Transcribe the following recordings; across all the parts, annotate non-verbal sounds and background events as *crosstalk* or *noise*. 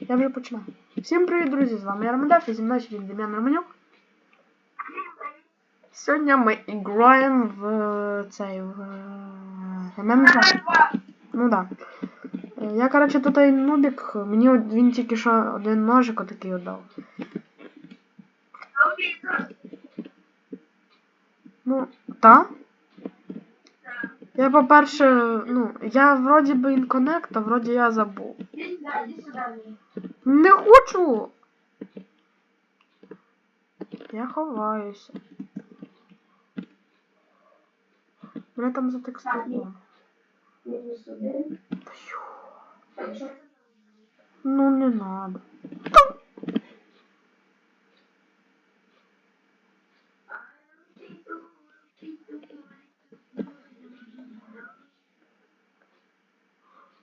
Я вже починаю. Всім привіт, друзі! З вами я Ромадав і зі мною сьогодні Дем'ян Романюк. Сьогодні ми граємо в цей в е, ММК. Ну да. Е, Я, короче, тут і нубік, мені він тільки що один ножик отакий отдав. Ну, та? Я, по-перше, ну, я вроді би інконект, а вроді я забув. Не хочу. Я ховаюся. Мене там затекстувало. Ну не надо.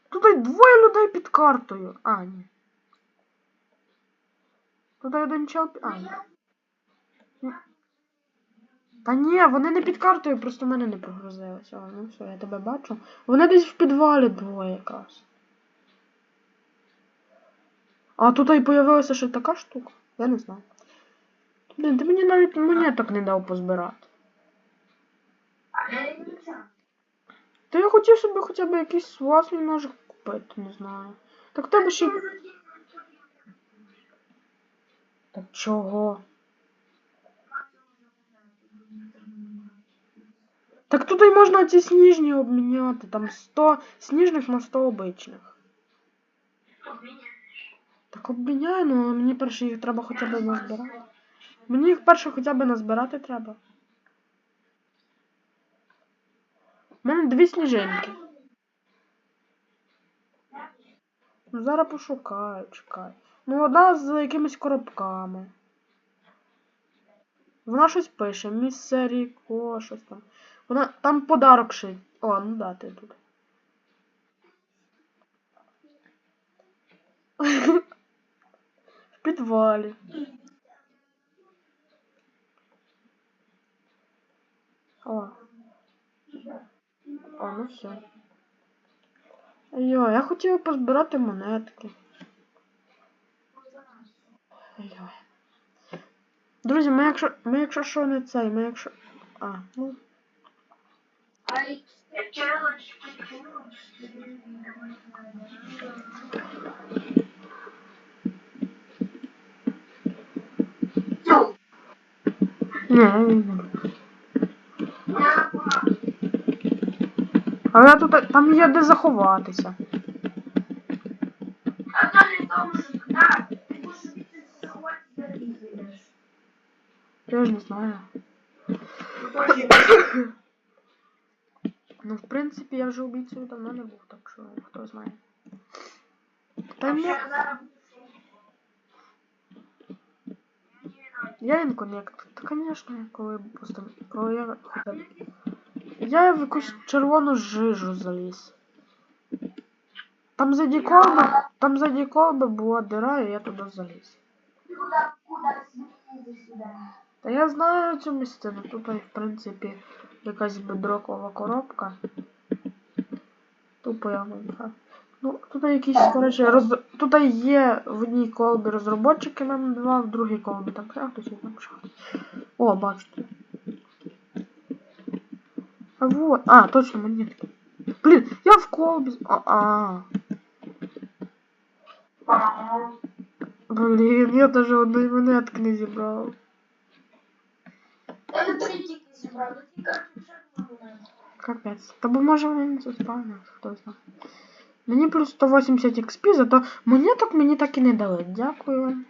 Тут двоє людей під картою. А, ні. Тут один чел. А. Та ні, вони не під картою, просто мене не прогрузилося. О, Ну все, я тебе бачу. Вони десь в підвалі двоє якраз. А тут і появилася ще така штука. Я не знаю. Блін, ти мені навіть монеток не дав позбирати. Та я хотів собі хоча б якийсь власний ножик купити, не знаю. Так тебе ще. Так чого? Так тут і можна ці сніжні обміняти. Там 100 сніжних на 100 обичних. Так обміняю, ну але мені перше їх треба хоча б назбирати. Мені їх перше хоча б назбирати треба. У мене дві сніжинки. Ну, зараз пошукаю, чекай. Ну, одна з якимись коробками. Вона щось пише. Місце Ріко, щось там. Вона там подарок ще. О, ну да, ти тут. В підвалі. О. О, ну все. Йо, я хотіла позбирати монетки. Друзі, ми якщо, ми якщо що не цей, ми якщо... А, ну, ні, я не буду. Але тут, там є де заховатися. Я не знаю. Ну, в принципі, я вже убійцею давно не був, так що хто знає. Та й. Я інконект. Та, звісно, коли просто. Коли я. Я в якусь червону жижу заліз. Там заді колби, там заді колби була дира, і я туди заліз. Та я знаю цю місцину. Тут, в принципі, якась бедрокова коробка. Тупо я вибрав. Ну, тут якісь, коротше, роз... тут є в одній колбі розробники нам два, в другій колбі там хтось там ще. О, бачите. А вот. А, точно, монетки. Блін, я в колбі. з- А, а. Блін, я даже одної монетки не зібрав. Капець. Та бо може вони не заспавнили, хто знає. Мені плюс 180 XP, зато монеток мені так і не дали. Дякую.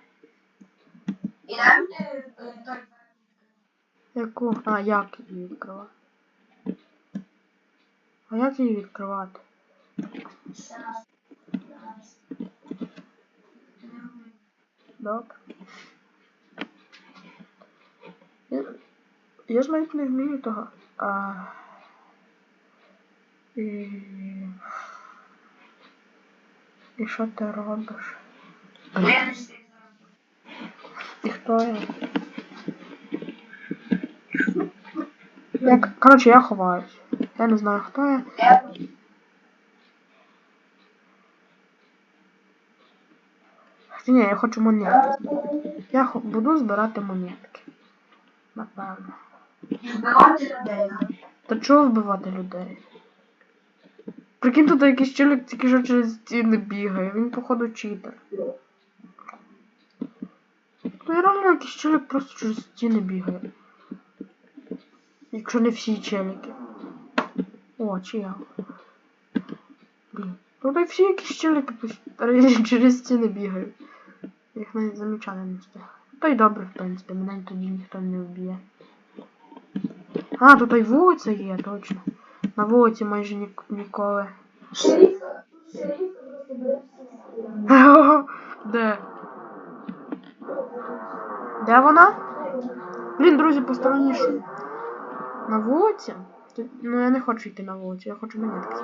Яку? А, як її відкривати? А як її відкривати? Добре. Я, я ж навіть не вмію того. А... І... І що ти робиш? І хто я? Я, коротше, я ховаюсь. Я не знаю, хто я. Хоча ні, я хочу монетки. Я буду збирати монетки. Напевно. Вбивати людей. Та чого вбивати людей? Прикинь, тут якийсь челік тільки що через стіни бігає. Він, походу, читер. Ну, реально якийсь челік просто через стіни бігає. Якщо не всі челіки. О, чи я. Блін. І всі якісь челіки *laughs* через стіни бігають. Їх навіть замічати не встиг. Та й добре, в принципі, мене тоді ніхто не вб'є. А, тут і вулиця є, точно. На вулиці майже ні ніколи. Шериф, шериф просто *laughs* Де? Де вона? Блін, друзі, посторонні шум. На вулиці? Ну я не хочу йти на вулицю, я хочу монетки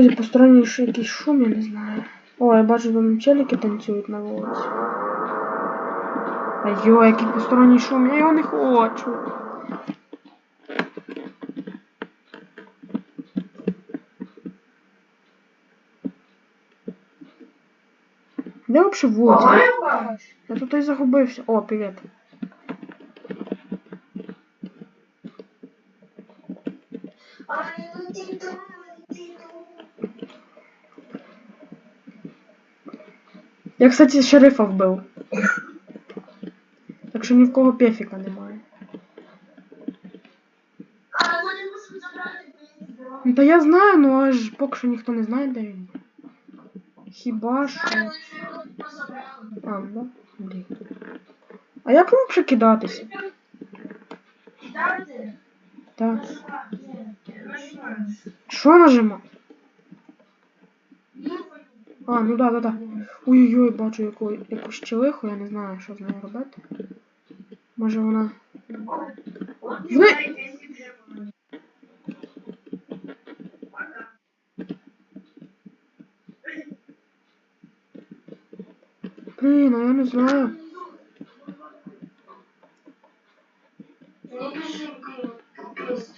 Друзі, посторонні ш- якийсь шум, я не знаю. О, я бачу, там челіки танцюють на вулиці. А йо, який посторонній шум, я його не хочу. Де взагалі вулиця? Я тут і загубився. О, привіт. Я, кстати, шерифа вбив. Так що ні в кого пефіка немає. Ну та я знаю, ну аж поки що ніхто не знає, де він. Хіба що. А, да? Блін. А як ще кидатися? Кидати? Так. Що нажимати? А, ну да, да, да. Ой-ой-ой, бачу яку, якусь щелиху, я не знаю, що з нею робити. Може вона. Воно. Блін, а я не знаю. Не біжи, ти капець.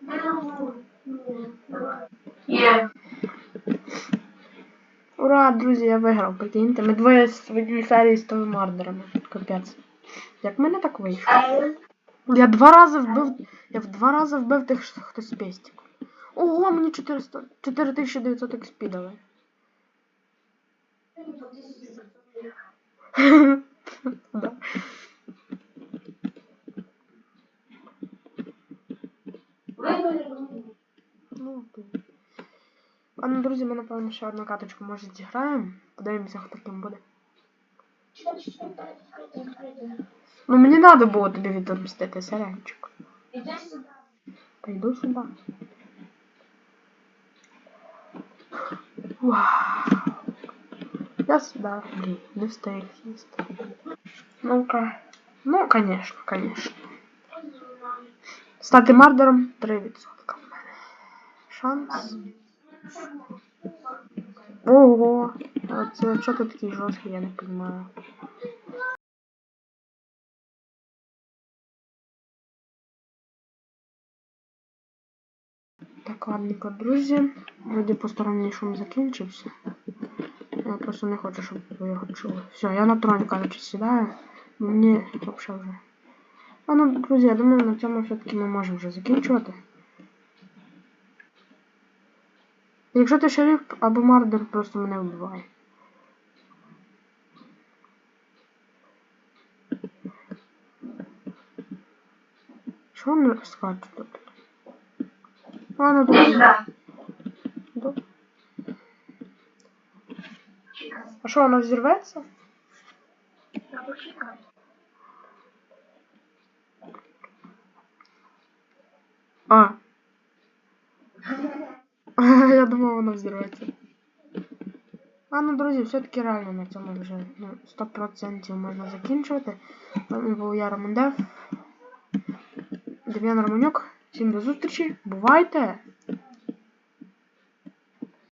Не можу. Ні, давай. Є. Ура, друзі, я виграв, прикиньте. Ми двоє в одній серії з тими мардерами. Капець. Як мене так вийшло? Я два рази вбив. Я в два рази вбив тих, що- хто з пестиком. Ого, мені 400, 4900 XP дали. *laughs* Да. Ну. Ладно, друзі, ми напевно ще одну каточку може зіграємо. Подивимося, хто ким буде. Ну мені треба було тобі відомстити, сиренчик. Іди сюди. Та йду сюди. Вау. Я сюди, блін, не встиг сісти. Ну-ка. Ну, конечно, конечно. Стати мардером 3% в мене. Шанс. Ого. А це що ти такий я не розумію. Так, ладненько, друзі. Вроді посторонній шум закінчився. Я просто не хочу, щоб ви його чули. Все, я на трон, коротше, сідаю. Мені взагалі вже. А ну, друзі, я думаю, на цьому все-таки ми можемо вже закінчувати. Якщо ти шериф або мардер, просто мене вбивай. Що він скаче тут? Ладно. Да. А що, воно взірветься? А. *laughs* Я думав, воно взірветься. А ну, друзі, все-таки реально на цьому вже ну, 100% можна закінчувати. Вами був я Романдев. Дем'ян Романюк. Всім до зустрічі, бувайте!